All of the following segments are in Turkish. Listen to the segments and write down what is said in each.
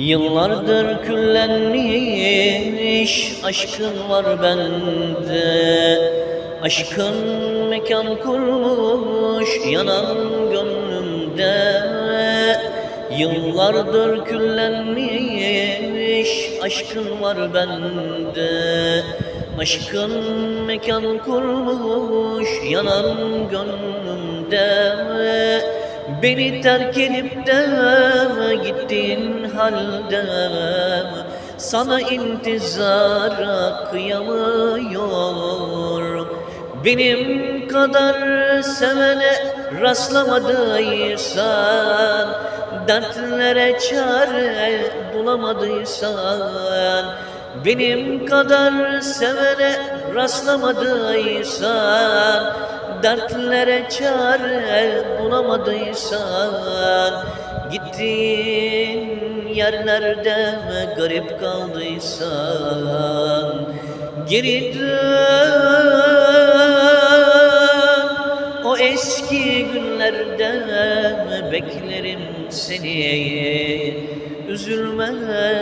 Yıllardır küllenmiş aşkın var bende. Aşkın mekan kurmuş yanan gönlümde. Yıllardır küllenmiş aşkın var bende. Aşkın mekan kurmuş yanan gönlümde Beni terk edip de gittin halde Sana intizara kıyamıyor. Benim kadar sevene rastlamadıysan Dertlere çare bulamadıysan Benim kadar sevene rastlamadıysan Dertlere çare bulamadıysan Gittiğin yerlerde garip kaldıysan Geri dön. O eski günlerde beklerim seni Üzülme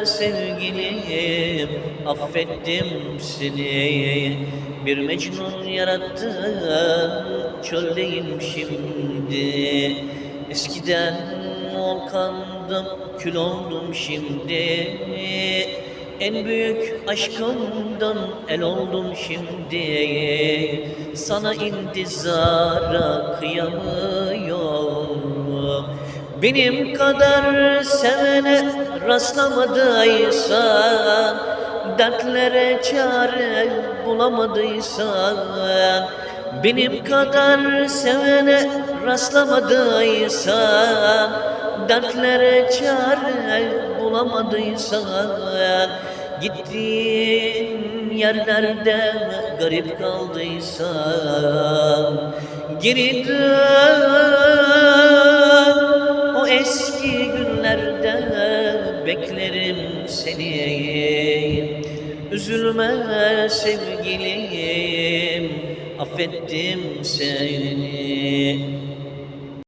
sevgilim affettim seni. Bir Mecnun yarattın çöldeyim şimdi? Eskiden volkandım kül oldum şimdi. En büyük aşkımdan el oldum şimdi. Sana intizara kıyamıyorum Benim kadar sevene rastlamadıysan Dertlere çare bulamadıysan Benim kadar sevene rastlamadıysan Dertlere çare bulamadıysan Gittiğin yerlerde garip kaldıysan Geri dön seni Üzülme sevgilim. Affettim seni